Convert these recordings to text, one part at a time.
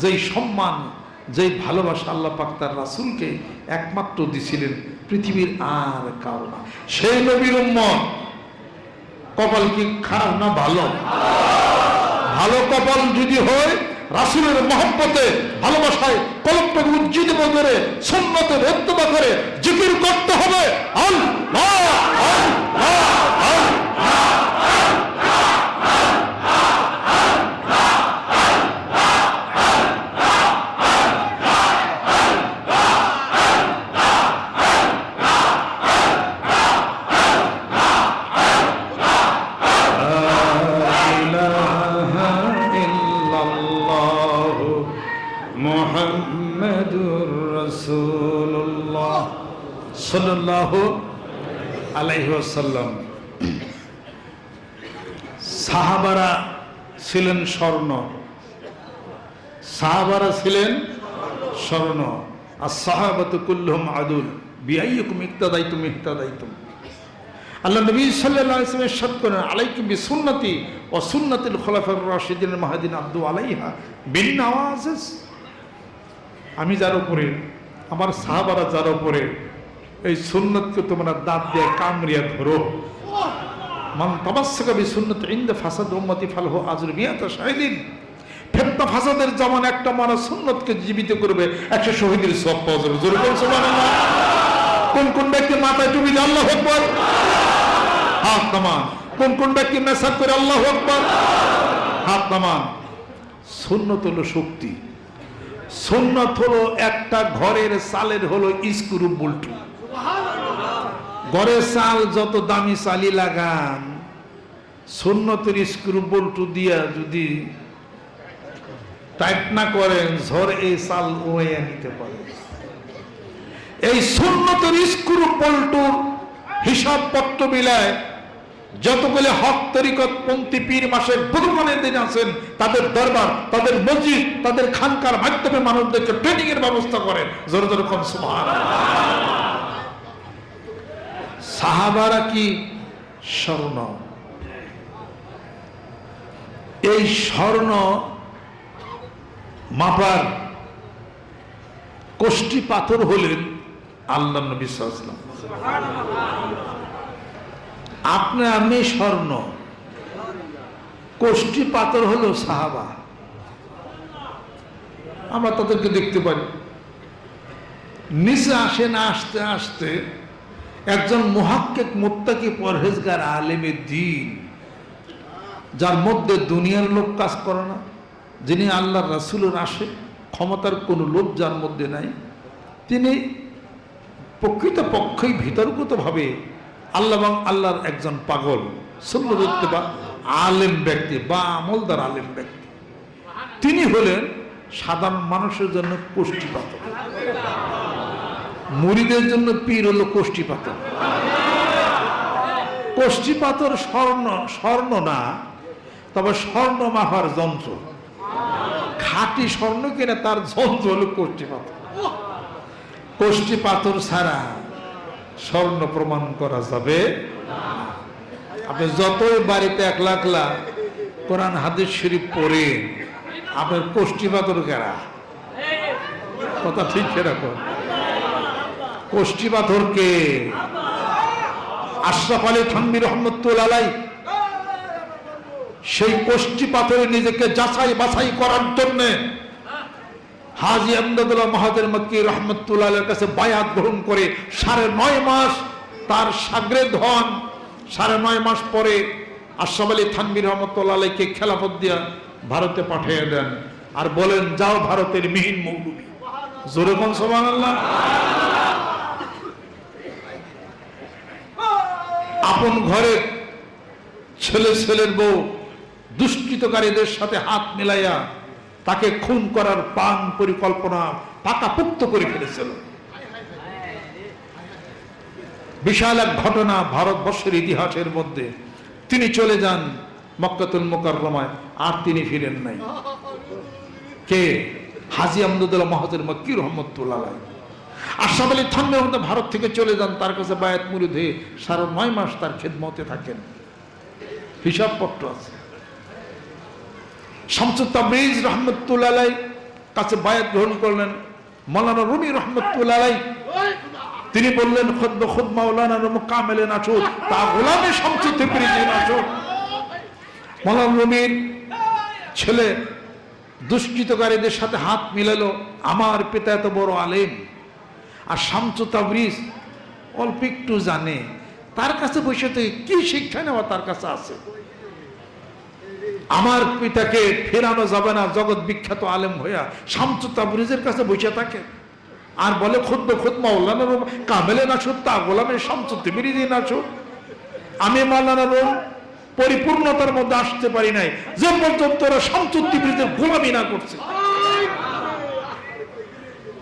যেই সম্মান, যেই ভালোবাসা আল্লাহ পাক তার রাসুলকে একমাত্র দিছিলেন পৃথিবীর আর কারও না। সেই নবীর কপাল কি খারাপ না ভালো? ভালো কপাল যদি হয়, রাসুলের মহব্বতে, ভালোবাসায় কলমটাকে উজ্জীবিত করে সন্ন্যতে রত্তবা করে জিকির করতে হবে। আল্লাহ আল্লাহ। সাল্লাহ সাহাবারা ছিলেন স্বর্ণ। সাহাবারা ছিলেন স্বর্ণ। আর সাহাবাত কুল্লুম আদুল সুন্নাতিল খুলাফার রাশিদিন আব্দু আলাইহা নওয়াজিস। আমি যার উপরে, আমার সাহাবারা যার উপরে এই সুন্নতকে তোমরা দাঁত দিয়ে কামড়িয়া ধরো। মান তামাসসাকা বিসুন্নতি ইনদা ফাসাদ উম্মতি ফালহু আজরু মিয়াতা শাহিদিন। ফেতনা ফাসাদের যেমন একটা মানুষ সুন্নতকে জীবিত করবে, একশো শহীদের সব পাওয়া যাবে। জোরে কোন কোন ব্যক্তি মাথায় টুপি দিয়ে আল্লাহ আকবার? হাত নামান। কোন কোন ব্যক্তি মেসাজ করে আল্লাহ আকবার? হাত নামান। সুন্নত হলো শক্তি। সুন্নত হলো একটা ঘরের চালের হলো স্ক্রু বল্টু। ঘরের চাল যত দামি চালি লাগান, সুন্নতের স্ক্রু বল্টু দিয়া যদি টাইট না করেন, ঝড় এই চাল উড়াইয়া নিতে পারে। এই সুন্নতের স্ক্রু পল্টুর হিসাব পত্র বিলায় যতগুলি হক তরিকত পন্থী পীর মাসে বুধমানের দিন আছেন, তাদের দরবার, তাদের মসজিদ, তাদের খানকার মাধ্যমে মানুষদেরকে ট্রেনিং এর ব্যবস্থা করেন। জোর জোর কম সুবহান সাহাবারা কি স্বর্ণ? এই স্বর্ণ মাপার কোষ্টি পাথর হলেন আল্লাহ নবী সাল্লাল্লাহু আপনি আমি স্বর্ণ। কোষ্টি পাথর হলো সাহাবা। আমরা তাদেরকে দেখতে পারি। নিচে আসে না, আসতে আসতে একজন মহাক্কেক মোত্তাকি পরহেজগার আলেমে দিন, যার মধ্যে দুনিয়ার লোক কাজ করে না, যিনি আল্লাহ রাসুলের আসে, ক্ষমতার কোনো লোভ যার মধ্যে নাই, তিনি প্রকৃত পক্ষই বিতর্কতভাবে আল্লাহ এবং আল্লাহর একজন পাগল সুন্দরত্ব বা আলেম ব্যক্তি বা আমলদার আলেম ব্যক্তি। তিনি হলেন সাধারণ মানুষের জন্য পাথর মুড়িদের জন্য পীর হলো কোষ্ঠী পাথর। কোষ্ঠী পাথর স্বর্ণ স্বর্ণ না, তবে স্বর্ণ মাফার যন্ত্র। খাঁটি স্বর্ণ কিনে তার যন্ত্র হলো কোষ্ঠী পাথর। কোষ্ঠী পাথর ছাড়া স্বর্ণ প্রমাণ করা যাবে আপনি যতই বাড়িতে এক লাখ লাখ কোরআন হাদিস শরীফ পড়ে আপনার কোষ্ঠী পাথর কেরা? কথা ঠিক রাখুন কোষ্ঠী পাথরকে আশরাফ আলী থানবি রহমতুল্লাহ সেই কোষ্ঠী পাথরে নিজেকে যাচাই বাছাই করার জন্যে হাজি আহমদুল্লাহ মাহাদের মক্কি রহমতুল্লাহ কাছে বায়াত গ্রহণ করে সাড়ে নয় মাস তার সাগরেদ ধন, সাড়ে নয় মাস পরে আশরাফ আলী থানবির রহমতুল্লাহকে খেলাফত দিয়া ভারতে পাঠিয়ে দেন। আর বলেন, যাও ভারতের মিহিন মৌলবী জোরে কোন সমান আল্লাহ আপন ঘরে ছেলে ছেলের বউ দুষ্কৃতকারীদের সাথে হাত মিলাইয়া তাকে খুন করার পান পরিকল্পনা পাকাপুক্ত করে ফেলেছিল। বিশাল এক ঘটনা ভারতবর্ষের ইতিহাসের মধ্যে। তিনি চলে যান মক্কাতুল মোকাররমায়, আর তিনি ফিরেন নাই। কে? হাজি আহমদুল্লাহ মহাজের মক্কি রহমতুল্লাহ আশরাফ আলী থানবের মধ্যে ভারত থেকে চলে যান, তার কাছে বায়াত মুরিদ হয়ে সারা নয় মাস তার খেদমতে থাকেন। হিসাবপত্র আছে। শামসুদ রহমতুল্লাহ কাছে বায়াত গ্রহণ করলেন। মৌলানা রুমি রহমতুল্লাহ তিনি বললেন খুদ্ খুদ মাওলানা কামেলে নাচো তা গোলামে নাচো মৌলানা রুমির ছেলে দুষ্কৃতকারীদের সাথে হাত মিলালো, আমার পিতা এত বড় আলেম। আর শামসু তাবরিজ অল্প একটু জানে। তার কাছে বসে থেকে কি শিক্ষা নেওয়া তার কাছে আছে? আমার পিতাকে ফেরানো যাবে না, জগৎ বিখ্যাত আলেম হইয়া শামসু তাবরিজের কাছে বসে থাকে। আর বলে খুদ্ খুদ রুম, কামেলে নাচো তা গোলামের শামসু তিবিরিজি নাচো আমি মাওলানা রুম, পরিপূর্ণতার মধ্যে আসতে পারি নাই। যে পর্যন্ত ওরা শামসু তিবিরিজের গোলামি না করছে।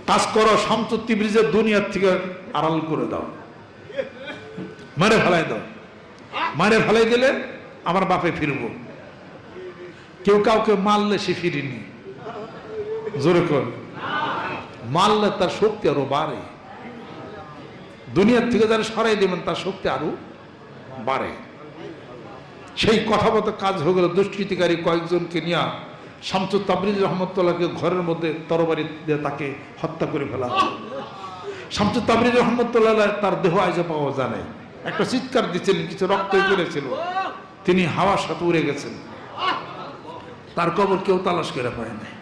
কাজ করো শামসুত্তি ব্রিজের দুনিয়ার থেকে আড়াল করে দাও। মারে ফেলাই দাও। মারে ফেলাই দিলে আমার বাপে ফিরব। কেউ কাউকে মারলে সে ফিরিনি। জোরে কর। মারলে তার শক্তি আরও বাড়ে। দুনিয়ার থেকে যারা সরাই দেবেন, তার শক্তি আরও বাড়ে। সেই কথা মতো কাজ হয়ে গেল দুষ্কৃতিকারী কয়েকজনকে নিয়ে শামসুদ তাবরিজ রহমতুল্লাহকে ঘরের মধ্যে তরবারি দিয়ে তাকে হত্যা করে ফেলা। শামসুদ তাবরিজ রহমতুল্লাহ তার দেহ আজও পাওয়া নাই। একটা চিৎকার দিচ্ছিলেন কিছু রক্ত করেছিল তিনি হাওয়ার সাথে উড়ে গেছেন। তার কবর কেউ তালাশ করে পায় নাই।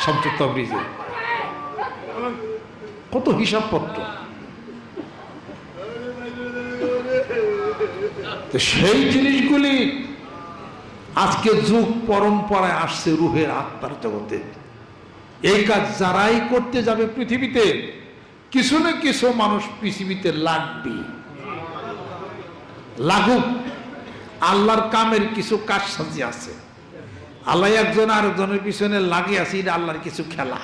শামসুদ তাবরিজে কত হিসাবপত্র। সেই জিনিসগুলি আজকে যুগ পরম্পরায় আসছে রুহের আত্মার জগতে। এই কাজ যারাই করতে যাবে পৃথিবীতে, কিছু না কিছু মানুষ পৃথিবীতে লাগবে। লাগুক, আল্লাহর কামের কিছু কাজ সাজি আছে। আল্লাহ একজন আরেকজনের পিছনে লাগে আছে, এটা আল্লাহর কিছু খেলা।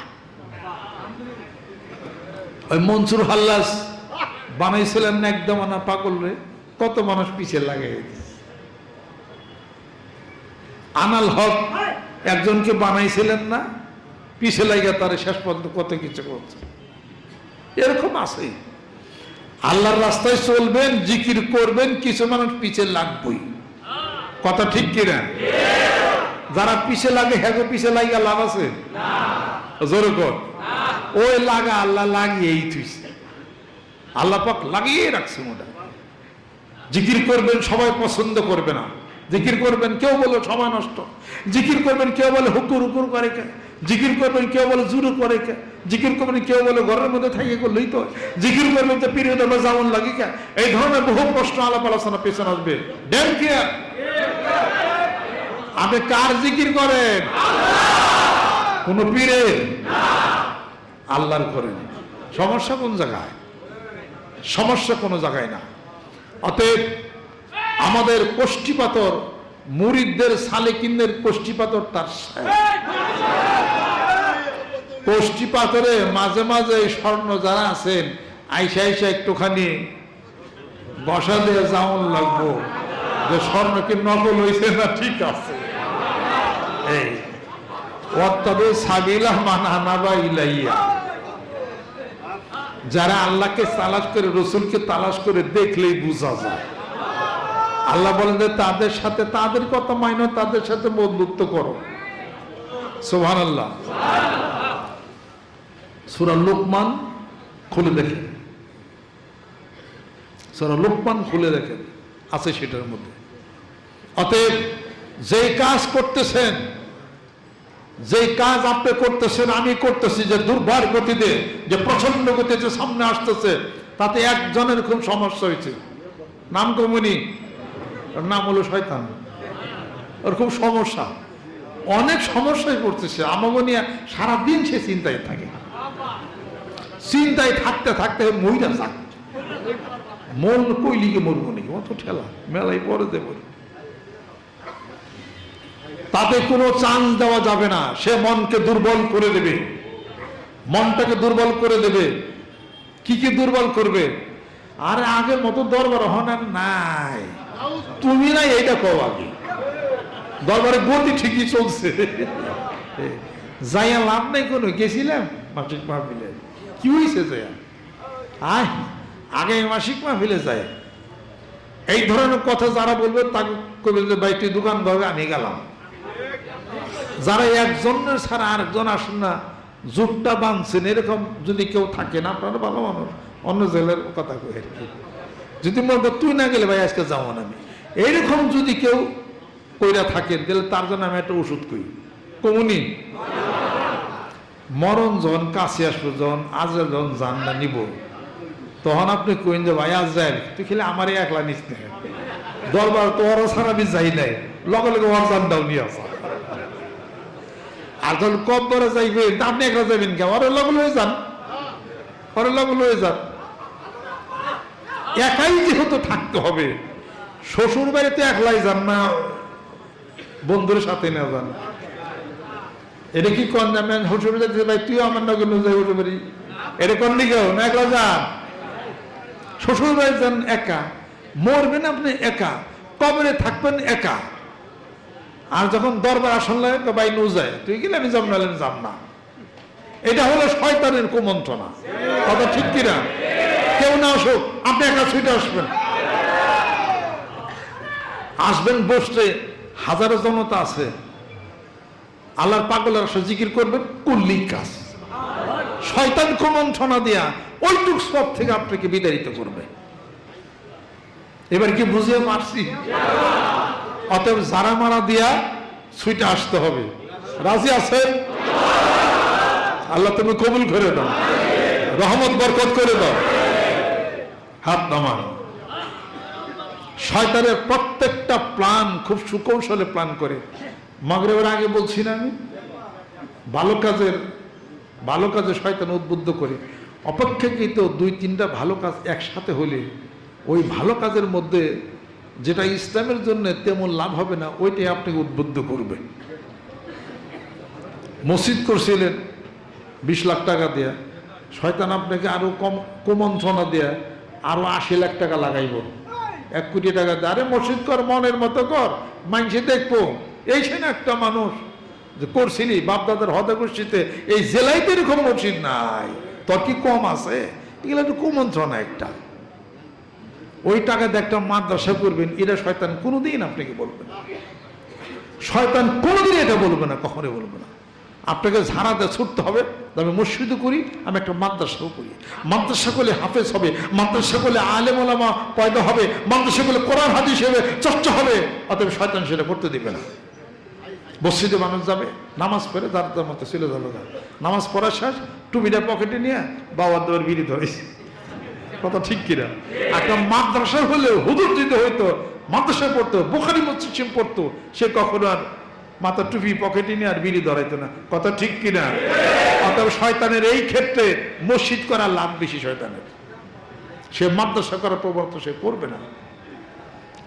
ওই মনসুর হাল্লাস বানাইছিলেন একদম না, পাগল রে, কত মানুষ পিছিয়ে লাগে। আনাল হক একজনকে বানাইছিলেন না পিছে লাগে তারা শেষ পর্যন্ত কত কিছু করছে। এরকম আছে আল্লাহর রাস্তায় চলবেন জিকির করবেন কিছু মানুষ পিছে লাগবই। কথা ঠিক কিনা? যারা পিছে লাগে হ্যাঁ পিছে লাগিয়ে লাভ আছে? জোরে কর। ওই লাগা আল্লাহ লাগিয়েই থুইছে। আল্লাহ পাক লাগিয়ে রাখছে মোটা। জিকির করবেন সবাই পছন্দ করবে না। জিকির করবেন, কেউ বলে সময় নষ্ট। জিকির করবেন, কেউ বলে হুকুর হুকুর করে কে? জিকির করবেন, কেউ বলে জুরু করে কে? জিকির করবেন, কেউ বলে ঘরের মধ্যে থাকিয়ে করলেই তো জিকির করবেন যে পিরিয়ড হলো যেমন লাগে কে? এই ধরনের বহু প্রশ্ন আলাপ আলোচনা পেছনে আসবে। ড্যাম কেয়ার আপনি কার জিকির করেন? কোন পীরে আল্লাহর করেন। সমস্যা কোন জায়গায়? সমস্যা কোনো জায়গায় না। অতএব আমাদের কোষ্ঠীপাতর, মুরিদদের সালেকিনদের কোষ্ঠীপাতর তার কোষ্ঠীপাতরে মাঝে মাঝে স্বর্ণ যারা আছেন, আইসা আইসা একটুখানি বসা দিয়ে যাওন লাগবো। যে স্বর্ণ কি নকল হয়েছে না ঠিক আছে? এই অত্তবে সাবিলা মানানাবা ইলাইয়া। যারা আল্লাহকে তালাশ করে, রসুলকে তালাশ করে দেখলেই বোঝা যায়। আল্লাহ বলেন যে তাদের সাথে তাদের কথা মাইনো, তাদের সাথে বন্ধুত্ব করো। সোহান আল্লাহ সুরা লোকমান খুলে দেখেন। সুরা লোকমান খুলে দেখেন, আছে সেটার মধ্যে। অতএব যেই কাজ করতেছেন, যেই কাজ আপনি করতেছেন, আমি করতেছি যে দুর্বার গতিতে, যে প্রচণ্ড গতিতে সামনে আসতেছে, তাতে একজনের খুব সমস্যা হয়েছে। নাম কমুনি। ওর নাম হলো শয়তান। ওর খুব সমস্যা। অনেক সমস্যায় পড়তেছে আমামনিয়া সারাদিন সে চিন্তায় থাকে। চিন্তায় থাকতে থাকতে মহিলা যাক মন কইলিকে মরবো নাকি? অত ঠেলা। মেলায় পরে দেবো। তাতে কোনো চান্স দেওয়া যাবে না। সে মনকে দুর্বল করে দেবে। মনটাকে দুর্বল করে দেবে। কি কি দুর্বল করবে? আরে আগের মতো দরবার হন আর নাই। তুমি না এইটা কও আগে। দরবারে গতি ঠিকই চলছে। যাইয়া লাভ নাই কোনো, গেছিলাম? মাসিক মাহফিলে। কি হয়েছে যাইয়া আয় আগে মাসিক মাহফিলে যায় এই ধরনের কথা যারা বলবে, তাকে কবে যে, ভাই, তুই দোকান ধরবে আমি গেলাম। যারা একজনের ছাড়া আরেকজন আসেন না, জোটটা বাঁধছেন। এরকম যদি কেউ থাকে না, আপনারা ভালো মানুষ। অন্য জেলের কথা কই আর কি। যদি মনে কর, তুই না গেলে ভাই আজকে যাব না আমি। এইরকম যদি কেউ কইরা থাকেন তাহলে তার জন্য আমি একটা ওষুধ কই। কমুনি? মরণ যখন কাছে আসব যখন আজ যখন জান না নিব। তখন আপনি কইন যে ভাই আজ যাই তুই খেলে আমার একলা নিস না। দরবার তোরও ছাড়া আমি যাই নাই। লগে লগে ওর জানটাও নিয়ে আসা। আর যখন কব্বরে যাইবে তা আপনি একলা যাবেন কে ওরে লগে লয়ে যান। ওরে লগে লয়ে যান। একাই যেহেতু থাকতে হবে, শ্বশুর বাড়িতে একলাই যান না, বন্ধুর সাথে না যান। এটা কি কন যাবেন শ্বশুর বাড়িতে ভাই তুই আমার নগর যাই শ্বশুর বাড়ি এটা কন নি কেউ না, একলা যান। শ্বশুর বাড়ি যান একা। মরবেন আপনি একা। কবরে থাকবেন একা। আর যখন দরবার আসন লাগে, তো নু যায় তুই গেলে আমি যাব, নাহলে যাব না। এটা হলো শয়তানের কুমন্ত্রণা। কথা ঠিক কিনা? কেউ না আসুক, আপনি একা ছুটে আসবেন। আসবেন বসতে হাজারো জনতা আছে। আল্লাহর পাগলের আসে জিকির করবেন কুল্লি কাজ। শয়তান কুমন্ত্রণা দিয়া ওইটুক সব থেকে আপনাকে বিতাড়িত করবে। এবার কি বুঝিয়ে পারছি অতএব জারা মারা দিয়া সুইটা আসতে হবে। রাজি আছেন? আল্লাহ তুমি কবুল করে দাও। রহমত, বরকত করে দাও। হাত নামান। শয়তানের প্রত্যেকটা প্ল্যান খুব সুকৌশলে প্ল্যান করে। মগরেবের আগে বলছি না আমি? ভালো কাজের, ভালো কাজে শয়তান উদ্বুদ্ধ করে। অপেক্ষাকৃত দুই, তিনটা ভালো কাজ একসাথে হলে ওই ভালো কাজের মধ্যে যেটা ইসলামের জন্য তেমন লাভ হবে না, ওইটাই আপনাকে উদ্বুদ্ধ করবে মসজিদ করছিলেন বিশ লাখ টাকা দেয়া। শয়তান আপনাকে আরও কম কুমন্ত্রণা দেয়া আরও আশি লাখ টাকা লাগাইব। এক কোটি টাকা আরে মসজিদ কর, মনের মতো কর মাইনসে দেখব। এই সে একটা মানুষ যে করছিলি, বাপদাদার হদা গোষ্ঠীতে এই জেলায় তো এরকম মসজিদ নাই। তোর কি কম আছে? এগুলো একটু কুমন্ত্রণা একটা। ওই টাকা দিয়ে একটা মাদ্রাসা করবেন, এটা শয়তান কোনোদিন আপনাকে বলবে না। শয়তান কোনোদিন এটা বলবে না, কখনোই বলবে না। আপনাকে ঝাড়াতে ছুটতে হবে আমি মসজিদও করি, আমি একটা মাদ্রাসাও করি। মাদ্রাসা করলে হাফেজ হবে, মাদ্রাসা করলে আলেম ওলামা পয়দা হবে, মাদ্রাসা করলে কোরআন, হাদিস হবে, চর্চা হবে, অতএব শয়তান সেটা করতে দিবে না। মসজিদে মানুষ যাবে, নামাজ পড়ে, যার তার মতো না। নামাজ পড়া শেষ, টুপিটা পকেটে নিয়ে বাবার দেওয়ার বিড়ি ধরেছে কথা ঠিক কিনা? একটা মাদ্রাসা হলে হুদুর যদি হইতো, মাদ্রাসায় পড়তো, বোখারি মসজিদ পড়তো, সে কখনো আর মাথা টুপি পকেটে নিয়ে আর বিড়ি ধরাইতো না। কথা ঠিক কিনা? অতএব শয়তানের এই ক্ষেত্রে মসজিদ করার লাভ বেশি শয়তানের। সে মাদ্রাসা করার প্রবর্ত সে করবে না।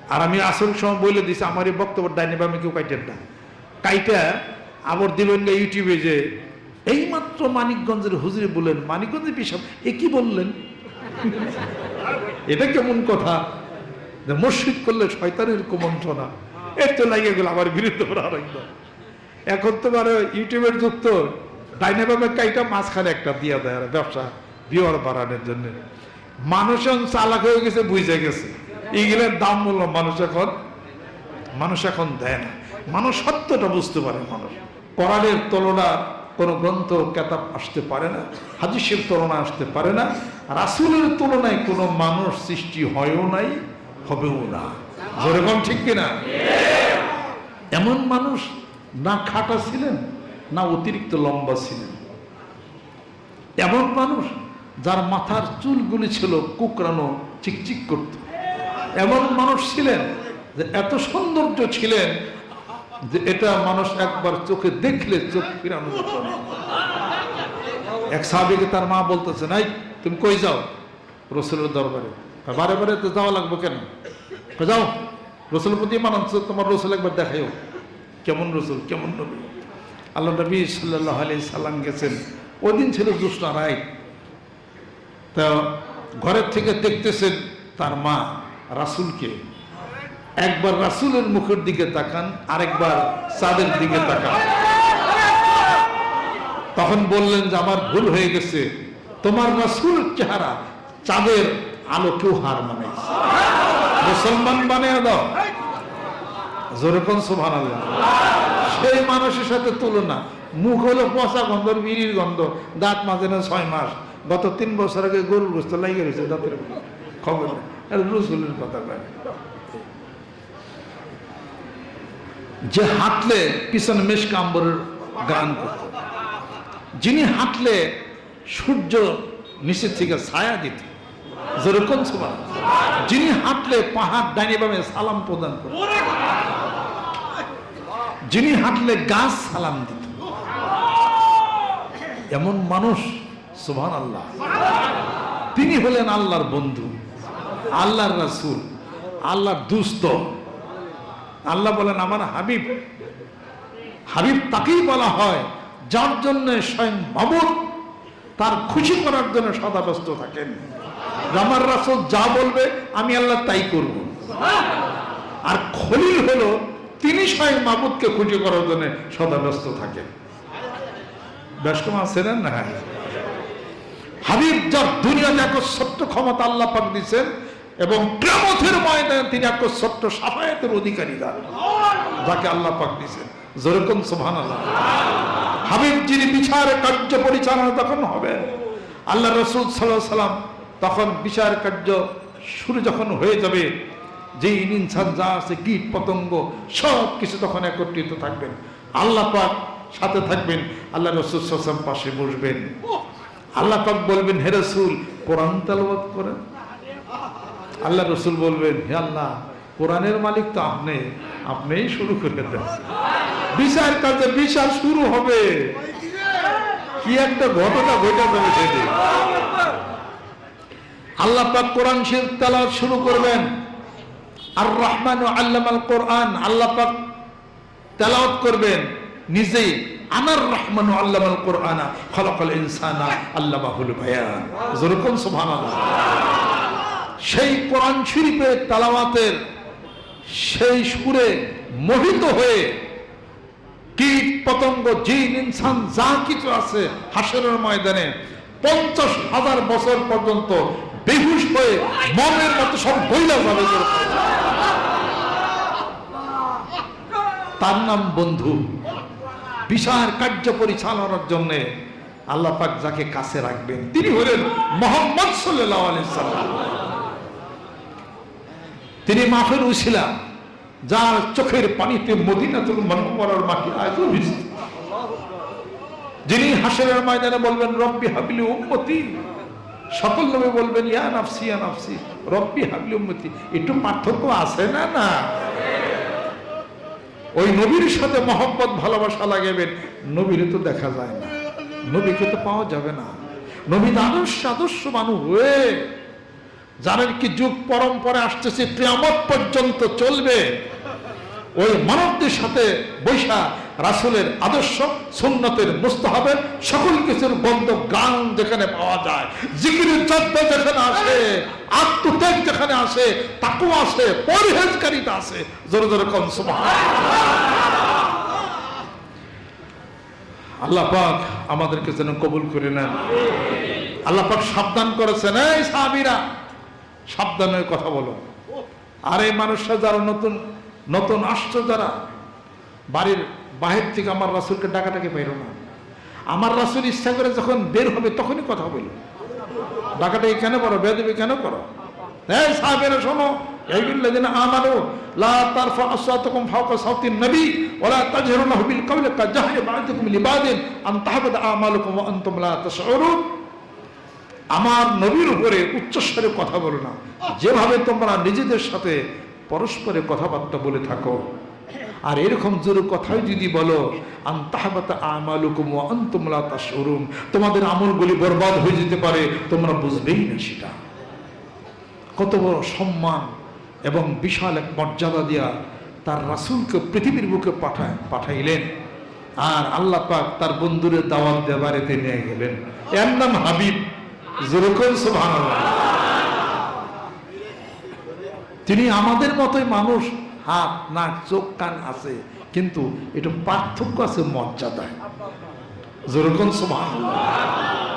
আর আমি আসল সময় বলে দিছি, আমার এই বক্তব্য ডাইনে বামে কেউ কাইটেন না। কাইটা আবার দিবেন না ইউটিউবে যে, এইমাত্র মানিকগঞ্জের হুজুরে বললেন, মানিকগঞ্জের পিসাব, এ কি বললেন? এটা কেমন কথা? যে মসজিদ করলে শয়তানের কুমন্ত্রণা। এর তো লাগিয়ে গেল, আমার বিরুদ্ধে আরেকদম এখন তো মানে ইউটিউবের যুগ তো ডাইনে কাইটা মাঝখানে একটা দিয়া দেয় আর ব্যবসা বিওর বাড়ানোর জন্য। মানুষ চালাক হয়ে গেছে, বুঝে গেছে। এইগুলোর দাম মূল্য মানুষ এখন মানুষ এখন দেয় না। মানুষ সত্যটা বুঝতে পারে মানুষ। কোরআনের তুলনা কোনো গ্রন্থ কেতাব আসতে পারে না, হাদিসের তুলনা আসতে পারে না, রাসুলের তুলনায় কোনো মানুষ সৃষ্টি হয়ও নাই, হবেও না। যেরকম ঠিক কিনা? এমন মানুষ না খাটা ছিলেন, না অতিরিক্ত লম্বা ছিলেন। এমন মানুষ যার মাথার চুলগুলি ছিল কুকরানো চিকচিক করত। এমন মানুষ ছিলেন যে এত সৌন্দর্য ছিলেন যে এটা মানুষ একবার চোখে দেখলে চোখ ফিরানো যেত এক সাহাবিকে তার মা বলতেছে, নাই, তুমি কই যাও? রসুলের দরবারে। বারে বারে তো যাওয়া লাগবে কেন? যাও, রসুলের প্রতি মানাচ্ছ তোমার রসুল একবার দেখাইও। কেমন রসুল, কেমন নবী? আল্লাহ নবী সাল্লাহ আলি সাল্লাম গেছেন। ওই দিন ছিল জ্যোৎস্না রায় তা ঘরের থেকে দেখতেছেন তার মা রাসুলকে। একবার রাসুলের মুখের দিকে তাকান, আরেকবার চাঁদের দিকে তাকান। তখন বললেন যে, আমার ভুল হয়ে গেছে। তোমার রাসুল চেহারা চাঁদের আলো কেউ হার মানাইছে। মুসলমান বানিয়ে দাও। যেরকম সুভান সেই মানুষের সাথে তুলনা। মুখ হলো পচা গন্ধ বিড়ির গন্ধ। দাঁত মাঝে না ছয় মাস। গত তিন বছর আগে গরুর গোস্ত লাগিয়ে রয়েছে দাঁতের খবর রসুলের কথা কয় যে হাঁটলে পিছনে মেশ কাম্বরের গান করত। যিনি হাঁটলে সূর্য নিচের থেকে ছায়া দিত। যেরকম সুবাহ। যিনি হাঁটলে পাহাড় ডাইনে সালাম প্রদান করত যিনি হাঁটলে গাছ সালাম দিত। এমন মানুষ সুবহান আল্লাহ তিনি হলেন আল্লাহর বন্ধু, আল্লাহর রাসূল, আল্লাহর দুস্ত। আল্লাহ বলেন, আমার হাবিব হাবিব তাকেই বলা হয়, যার জন্য স্বয়ং মাবুদ তার খুশি করার জন্য সদা ব্যস্ত থাকেন। আমার রাসূল যা বলবে, আমি আল্লাহ তাই করব। আর খলিল হলো, তিনি স্বয়ং মাবুদকে খুশি করার জন্য সদা ব্যস্ত থাকেন ব্যস্ত আছেন না? হাবিব যার ক্ষমতা আল্লাহ পাক দিচ্ছেন এবং ময়দানে তিনি সাফায়াতের অধিকারী যান যাকে আল্লাহ পাক দিচ্ছেন যেরকম সোভান আল্লাহ হাবিব যিনি বিচার কার্য পরিচালনা তখন হবেন, আল্লাহ রসুল সাল্লাহ সাল্লাম তখন বিচার কার্য শুরু যখন হয়ে যাবে যে ইনসান যা আছে, কীট পতঙ্গ, সব কিছু তখন একত্রিত থাকবেন। আল্লাহ পাক সাথে থাকবেন, আল্লাহ রসুল সাল্লাম পাশে বসবেন। আল্লাহ পাক বলবেন, হে রসুল, কোরআন তালবাদ করেন? আল্লাহ রসুল বলবেন, হে আল্লাহ, কোরআনের মালিক তো আপনি, আপনিই শুরু করে দেন। বিচার কাজে বিচার শুরু হবে। কি একটা ঘটনা ঘটে যাবে সেদিন। আল্লাহ পাক কোরআন শরীফ তেলাওয়াত শুরু করবেন। আর রহমান আল্লামাল কোরআন, আল্লাহ পাক করবেন। নিজেই আনার রহমান আল্লামাল কোরআনা, খলকল ইনসানা আল্লামাহুল বায়ান। যেরকম সুবহানাল্লাহ। সেই কোরআন শরীফের তালাওয়াতের সেই সুরে মোহিত হয়ে কীট, পতঙ্গ, জিন, ইনসান, যা কিছু আছে হাসরের ময়দানে পঞ্চাশ হাজার বছর পর্যন্ত বেহুশ হয়ে মনের মতো সব বইলা যাবে। তার নাম বন্ধু। বিশাল কার্য পরিচালনার জন্য আল্লাহ পাক যাকে কাছে রাখবেন তিনি হলেন মোহাম্মদ সাল্লাহ সাল্লাম। তিনি মাফের উছিলা যার চোখের পানিতে মদিনাতুল মনোমরার মাটি যিনি হাসরের ময়দানে বলবেন রব্বি হাবিলি উম্মতি সকল নবী বলবেন, ইয়া নাফসি ইয়া নাফসি, রব্বি হাবিলি উম্মতি। একটু পার্থক্য আছে না না? ওই নবীর সাথে মহব্বত, ভালোবাসা লাগাবেন, নবীরে তো দেখা যায় না। নবীকে তো পাওয়া যাবে না। নবী আদর্শ আদর্শ মানুষ হয়ে যাদের কি যুগ পরম্পরা আসতেছে, কিয়ামত পর্যন্ত চলবে। ওই মানবদের সাথে বৈশা রাসুলের আদর্শ, সুন্নতের মুস্তাহাবের সকল কিছুর বন্ধ গান যেখানে পাওয়া যায়, জিকিরের চর্চ যেখানে আসে, আত্মত্যাগ যেখানে আসে তাকেও আসে পরিহেজকারিতা আছে জোরে জোরে কম আল্লাহ পাক আমাদেরকে যেন কবুল করে নেন। আল্লাহ পাক সাবধান করেছেন, এই সাহাবীরা। সাবধানের কথা বলো। আর এই মানুষরা যারা নতুন নতুন আসছো যারা, বাড়ির বাহির থেকে আমার রাসুলকে ডাকাটাকে পাইল না। আমার রাসুল ইচ্ছা করে যখন বের হবে তখনই কথা বলি ডাকাটাকে কেন করো? বেদবি কেন করো? সাহেবেরা, শোনো। নবী আমার নবীর উপরে উচ্চস্বরে কথা বলো না। যেভাবে তোমরা নিজেদের সাথে পরস্পরে কথাবার্তা বলে থাকো। আর এরকম জোর কথাই যদি বলো, আন্তাহাবাতা আমালুকুম ওয়া আনতুম লা তাশউরুন। তোমাদের আমলগুলি বরবাদ হয়ে যেতে পারে, তোমরা বুঝবেই না সেটা। কত বড় সম্মান এবং বিশাল এক মর্যাদা দিয়া তার রাসূলকে পৃথিবীর বুকে পাঠায়, পাঠাইলেন। আর আল্লাহ পাক তার বন্ধুদের দাওয়াত দেবারেতে নিয়ে গেলেন। এর নাম হাবিব। যেরকম তিনি আমাদের মতোই মানুষ। হাত নাক চোখ কান আছে কিন্তু এটা পার্থক্য আছে মর্যাদায়। যেরকম সুবহানাল্লাহ?